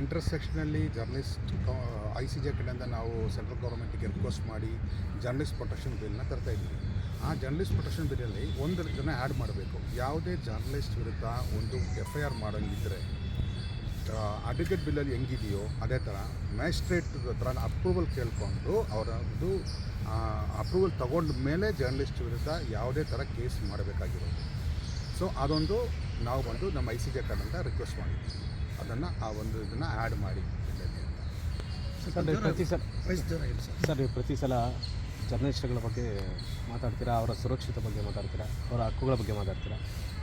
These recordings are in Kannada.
ಇಂಟರ್ಸೆಕ್ಷನಲ್ಲಿ ಜರ್ನಲಿಸ್ಟ್ ಐ ಸಿ ಜೆ ಕಡೆಯಿಂದ ನಾವು ಸೆಂಟ್ರಲ್ ಗೌರ್ಮೆಂಟಿಗೆ ರಿಕ್ವೆಸ್ಟ್ ಮಾಡಿ ಜರ್ನಲಿಸ್ಟ್ ಪ್ರೊಟೆಕ್ಷನ್ ಬಿಲ್ನ ತರ್ತಾ ಇದ್ದೀವಿ. ಆ ಜರ್ನಲಿಸ್ಟ್ ಪ್ರೊಟೆಕ್ಷನ್ ಬಿಲ್ಲಲ್ಲಿ ಒಂದು ಜನ ಆ್ಯಡ್ ಮಾಡಬೇಕು. ಯಾವುದೇ ಜರ್ನಲಿಸ್ಟ್ ವಿರುದ್ಧ ಒಂದು ಎಫ್ ಐ ಆರ್ ಮಾಡೋಂಗಿದ್ದರೆ ಅಡ್ವೊಕೇಟ್ ಬಿಲ್ಲಲ್ಲಿ ಹೆಂಗಿದೆಯೋ ಅದೇ ಥರ ಮ್ಯಾಜಿಸ್ಟ್ರೇಟ್ ಹತ್ರ ಅಪ್ರೂವಲ್ ಕೇಳಿಕೊಂಡು ಅವರದ್ದು ಅಪ್ರೂವಲ್ ತಗೊಂಡ ಮೇಲೆ ಜರ್ನಲಿಸ್ಟ್ ವಿರುದ್ಧ ಯಾವುದೇ ಥರ ಕೇಸ್ ಮಾಡಬೇಕಾಗಿರೋದು. ಸೊ ಅದೊಂದು ನಾವು ಬಂದು ನಮ್ಮ ಐ ಸಿ ಜೆ ಅಂತ ರಿಕ್ವೆಸ್ಟ್ ಮಾಡಿದ್ವಿ. ಅದನ್ನು ಆ ಒಂದು ಇದನ್ನು ಆ್ಯಡ್ ಮಾಡಿ ಬಿಲ್ಲಲ್ಲಿ ಅಂತ. ಸರ್ ನೀವು ಪ್ರತಿ ಸಲ ಸರ್. ನೀವು ಪ್ರತಿ ಸಲ ಜರ್ನಲಿಸ್ಟ್ಗಳ ಬಗ್ಗೆ ಮಾತಾಡ್ತೀರಾ? ಅವರ ಸುರಕ್ಷತೆ ಬಗ್ಗೆ ಮಾತಾಡ್ತೀರಾ? ಅವರ ಹಕ್ಕುಗಳ ಬಗ್ಗೆ ಮಾತಾಡ್ತೀರಾ?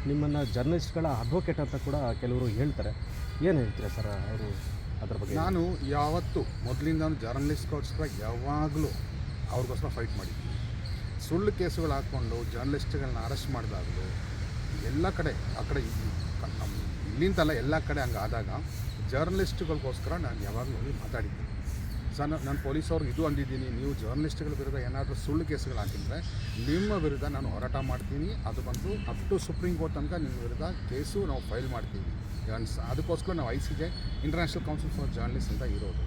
ನಿಮ್ಮನ್ನು ಜರ್ನಲಿಸ್ಟ್ಗಳ ಅಡ್ವೊಕೇಟ್ ಅಂತ ಕೂಡ ಕೆಲವರು ಹೇಳ್ತಾರೆ. ಏನು ಹೇಳ್ತೀರಾ ಸರ್ ಅವರು ಅದರ ಬಗ್ಗೆ? ನಾನು ಯಾವತ್ತು ಮೊದಲಿಂದ ಜರ್ನಲಿಸ್ಟ್ಗೋಸ್ಕರ ಯಾವಾಗಲೂ ಅವ್ರಿಗೋಸ್ಕರ ಫೈಟ್ ಮಾಡಿದ್ದೀನಿ. ಸುಳ್ಳು ಕೇಸುಗಳು ಹಾಕ್ಕೊಂಡು ಜರ್ನಲಿಸ್ಟ್ಗಳನ್ನ ಅರೆಸ್ಟ್ ಮಾಡಿದಾಗಲೂ ಎಲ್ಲ ಕಡೆ ಆ ಕಡೆ ನಮ್ಮ ಇಲ್ಲಿಂದಲ್ಲ ಎಲ್ಲ ಕಡೆ ಹಂಗೆ ಆದಾಗ ಜರ್ನಲಿಸ್ಟ್ಗಳಿಗೋಸ್ಕರ ನಾನು ಯಾವಾಗಲೂ ಹೋಗಿ ಮಾತಾಡಿದ್ದೀನಿ ಸರ್ ನಾನು ಪೊಲೀಸವ್ರಿಗೆ ಇದು ಅಂದಿದ್ದೀನಿ ನೀವು ಜರ್ನಲಿಸ್ಟ್ಗಳ ವಿರುದ್ಧ ಏನಾದರೂ ಸುಳ್ಳು ಕೇಸುಗಳು ಹಾಕಿದರೆ ನಿಮ್ಮ ವಿರುದ್ಧ ನಾನು ಹೋರಾಟ ಮಾಡ್ತೀನಿ. ಅದು ಬಂದು ಅಪ್ ಟು ಸುಪ್ರೀಂ ಕೋರ್ಟ್ ತನಕ ನಿಮ್ಮ ವಿರುದ್ಧ ಕೇಸು ನಾವು ಫೈಲ್ ಮಾಡ್ತೀವಿ. ಅನ್ಸ್ ಅದಕ್ಕೋಸ್ಕರ ನಾವು I C J international council for journalist ಅಂತ ಇರೋದು.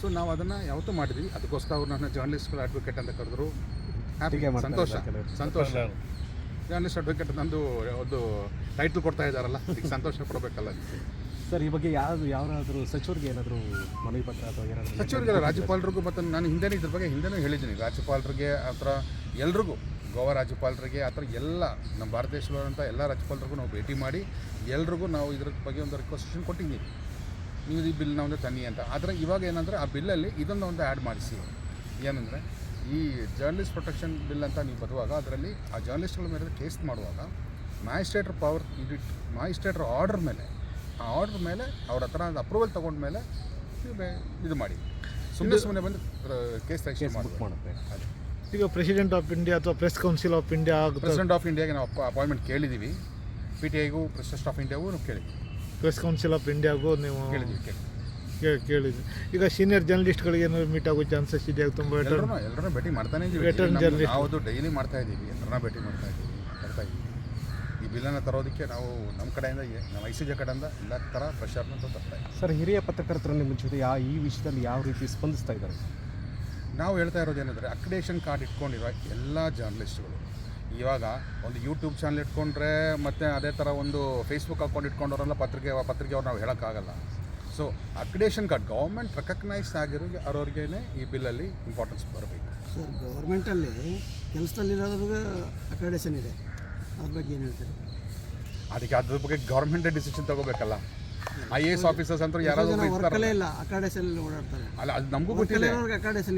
ಸೊ ನಾವು ಅದನ್ನು ಯಾವತ್ತೂ ಮಾಡಿದ್ವಿ. ಅದಕ್ಕೋಸ್ಕರ ಅವ್ರು ನನ್ನ ಜರ್ನಲಿಸ್ಟ್ಗಳ ಅಡ್ವೊಕೇಟ್ ಅಂತ ಕರೆದ್ರು. ಹ್ಯಾಪಿ ಸಂತೋಷ ಸಂತೋಷ. ಜರ್ನಲಿಸ್ಟ್ ಅಡ್ವೊಕೇಟ್ ನಂದು ಒಂದು ಟೈಟ್ಲ್ ಕೊಡ್ತಾ ಇದ್ದಾರಲ್ಲ ಈಗ ಸಂತೋಷ ಪಡಬೇಕಲ್ಲ ಸರ್ ಈ ಬಗ್ಗೆ ಯಾರು ಯಾರಾದರೂ ಸಚಿವರಿಗೆ ಏನಾದರೂ ಮನವಿ ಪತ್ರ ಅಥವಾ ಏನಾದರೂ ಸಚಿವರಿಗೆಲ್ಲ ರಾಜ್ಯಪಾಲರಿಗೂ ಮತ್ತು ನಾನು ಹಿಂದೆನೇ ಇದ್ರ ಬಗ್ಗೆ ಹಿಂದೆನೂ ಹೇಳಿದ್ದೀನಿ. ರಾಜ್ಯಪಾಲರಿಗೆ ಆ ಥರ ಎಲ್ರಿಗೂ ಗೋವಾ ರಾಜ್ಯಪಾಲರಿಗೆ ಆ ಥರ ಎಲ್ಲ ನಮ್ಮ ಭಾರತ ದೇಶದಲ್ಲಿರುವಂಥ ಎಲ್ಲ ರಾಜ್ಯಪಾಲರಿಗೂ ನಾವು ಭೇಟಿ ಮಾಡಿ ಎಲ್ರಿಗೂ ನಾವು ಇದ್ರ ಬಗ್ಗೆ ಒಂದು ರಿಕ್ವೆಸ್ಟೇಷನ್ ಕೊಟ್ಟಿದ್ದೀವಿ. ನೀವು ಈ ಬಿಲ್ನ ಒಂದು ತನ್ನಿ ಅಂತ. ಆದರೆ ಇವಾಗ ಏನಂದರೆ ಆ ಬಿಲ್ಲಲ್ಲಿ ಇದನ್ನು ಒಂದು ಆ್ಯಡ್ ಮಾಡಿಸಿ. ಏನಂದರೆ ಈ ಜರ್ನಲಿಸ್ಟ್ ಪ್ರೊಟೆಕ್ಷನ್ ಬಿಲ್ ಅಂತ ನೀವು ಬರುವಾಗ ಅದರಲ್ಲಿ ಆ ಜರ್ನಲಿಸ್ಟ್ಗಳ ಮೇಲೆ ಕೇಸ್ ಮಾಡುವಾಗ ಮ್ಯಾಜಿಸ್ಟ್ರೇಟ್ರ್ ಪವರ್ ಮ್ಯಾಜಿಸ್ಟ್ರೇಟ್ರ್ ಆರ್ಡರ್ ಮೇಲೆ ಆ ಆರ್ಡರ್ ಮೇಲೆ ಅವ್ರ ಹತ್ರ ಅಪ್ರೂವಲ್ ತೊಗೊಂಡ್ಮೇಲೆ ಇದು ಮಾಡಿ. ಸುಮ್ಮನೆ ಸುಮ್ಮನೆ ಬಂದು ಕೇಸ್ ಬುಕ್ ಮಾಡಿ ಮಾಡುತ್ತೆ. ಈಗ ಪ್ರೆಸಿಡೆಂಟ್ ಆಫ್ ಇಂಡಿಯಾ ಅಥವಾ press council of India president of ಇಂಡಿಯಾಗೆ ನಾವು ಅಪಾಯಿಂಟ್ಮೆಂಟ್ ಕೇಳಿದ್ದೀವಿ ಪಿ ಟಿ ಐಗೂ ಪ್ರೆಸಿಡೆಂಟ್ ಆಫ್ ಇಂಡಿಯಾಗೂ ನಾವು ಕೇಳಿದ್ವಿ. ಪ್ರೆಸ್ ಕೌನ್ಸಿಲ್ ಆಫ್ ಇಂಡಿಯಾಗೂ ನೀವು ಕೇಳಿದ್ವಿ ಕೇಳಿದ್ವಿ. ಈಗ ಸೀನಿಯರ್ ಜರ್ನಲಿಸ್ಟ್ಗಳಿಗೆ ಏನಾದ್ರು ಮೀಟ್ ಆಗೋ ಚಾನ್ಸಸ್ ಇದೆಯಾಗ ತುಂಬ ಎಲ್ಲರೂ ಎಲ್ಲರೂ ಭೇಟಿ ಮಾಡ್ತಾನೆ ಇದ್ದೀವಿ ಹೌದು ಡೈಲಿ ಮಾಡ್ತಾ ಇದ್ದೀವಿ ಎಲ್ಲರನ್ನ ಭೇಟಿ ಮಾಡ್ತಾ ಇದ್ದೀವಿ ಮಾಡ್ತಾ ಇದ್ದೀವಿ ಈ ಬಿಲ್ಲನ್ನು ತರೋದಕ್ಕೆ ನಾವು ನಮ್ಮ ಕಡೆಯಿಂದ ಏ- ನಮ್ಮ ಐ ಸಿ ಜೆ ಕಡೆಯಿಂದ ಎಲ್ಲ ಥರ ಪ್ರೆಷರ್ನ ತರ್ತಾ ಇದ್ದೀವಿ ಸರ್ ಹಿರಿಯ ಪತ್ರಕರ್ತರ ನಿಮ್ಮ ಜೊತೆ ಯಾವ ಈ ವಿಷಯದಲ್ಲಿ ಯಾವ ರೀತಿ ಸ್ಪಂದಿಸ್ತಾ ಇದ್ದಾರೆ? ನಾವು ಹೇಳ್ತಾ ಇರೋದು ಏನಂದರೆ ಅಕ್ರಿಡೇಷನ್ ಕಾರ್ಡ್ ಇಟ್ಕೊಂಡಿರೋ ಎಲ್ಲ ಜರ್ನಲಿಸ್ಟ್ಗಳು ಇವಾಗ ಒಂದು ಯೂಟ್ಯೂಬ್ ಚಾನಲ್ ಇಟ್ಕೊಂಡ್ರೆ ಮತ್ತು ಅದೇ ಥರ ಒಂದು ಫೇಸ್ಬುಕ್ ಅಕೌಂಟ್ ಇಟ್ಕೊಂಡವರೆಲ್ಲ ಪತ್ರಿಕೆ ಪತ್ರಿಕೆ ಅವ್ರು ನಾವು ಹೇಳೋಕ್ಕಾಗಲ್ಲ. So accreditation card government recognise ಆಗಿರೋ ಅವ್ರವ್ರಿಗೆ ಈ ಬಿಲ್ಲಲ್ಲಿ ಇಂಪಾರ್ಟೆನ್ಸ್ ಬರಬೇಕು. ಸರ್ ಗೌರ್ಮೆಂಟಲ್ಲಿ ಕೆಲಸದಲ್ಲಿರೋದ್ರಿಗೆ ಅಕ್ರಿಡೇಷನ್ ಇದೆ. ಅದ್ರ ಬಗ್ಗೆ ಏನು ಹೇಳ್ತೀರಿ? ಅದಕ್ಕೆ ಅದ್ರ ಬಗ್ಗೆ ಗೌರ್ಮೆಂಟೇ ಡಿಸಿಷನ್ ತಗೋಬೇಕಲ್ಲ. ಐ ಎ ಎಸ್ ಆಫೀಸರ್ಸ್ ಅಂತ ಯಾರಾದ್ರೂ ಇರ್ತಾರಲ್ಲ. ಇಲ್ಲ ಓಡಾಡ್ತಾರೆ. ಅಲ್ಲ ಅದು ನಮಗೂ ಗೊತ್ತಿದೆ.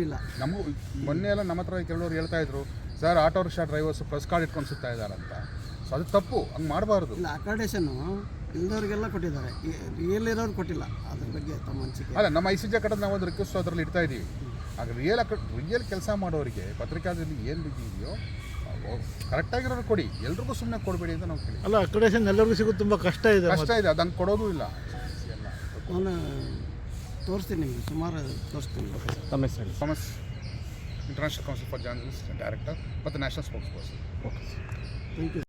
ಇಲ್ಲ. ನಮಗೂ ಮೊನ್ನೆ ಎಲ್ಲ ನಮ್ಮ ಹತ್ರ ಕೆಲವರು ಹೇಳ್ತಾ ಇದ್ರು sir auto rickshaw drivers press card ಇಟ್ಕೊಂಡು ಸುತ್ತಾ ಇದ್ದಾರಂತ. ಸೊ ಅದು ತಪ್ಪು ಹಂಗೆ ಮಾಡಬಾರ್ದು. ಇಲ್ಲ ಅಕ್ರೆಡೇಷನ್ನು ಇಲ್ದವ್ರಿಗೆಲ್ಲ ಕೊಟ್ಟಿದ್ದಾರೆ. ರಿಯಲ್ ಇರೋರು ಕೊಟ್ಟಿಲ್ಲ ಅದ್ರ ಬಗ್ಗೆ ತಮ್ಮ ಅನಿಸಿಕೆ. ಅಲ್ಲ ನಮ್ಮ ಐ ಸಿ ಜೆ ಕಡೆ ನಾವು ಒಂದು ರಿಕ್ವೆಸ್ಟ್ ಅದರಲ್ಲಿ ಇಡ್ತಾ ಇದ್ದೀವಿ ಆಗ ರಿಯಲ್ ರಿಯಲ್ ಕೆಲಸ ಮಾಡೋರಿಗೆ ಪತ್ರಿಕಾದಲ್ಲಿ ಏನು ಇದೆಯೋ ಕರೆಕ್ಟಾಗಿರೋರು ಕೊಡಿ. ಎಲ್ರಿಗೂ ಸುಮ್ಮನೆ ಕೊಡಬೇಡಿ ಅಂತ ನಾವು ಕೇಳಿ ಅಲ್ಲ ಅಕ್ರೆಡೇಷನ್ ಎಲ್ಲರಿಗೂ ಸಿಗೋದು ತುಂಬ ಕಷ್ಟ ಇದೆ ಕಷ್ಟ ಇದೆ ಅದನ್ನು ಕೊಡೋದು ಇಲ್ಲ. ಎಲ್ಲ ನಾನು ತೋರಿಸ್ತೀನಿ ನಿಮಗೆ ಸುಮಾರು ತೋರಿಸ್ತೀನಿ. ತಮ್ಮ ಹೆಸರು ಹೇಳಿ Thomas international council for journalist director ಮತ್ತು national spokesperson okay thank you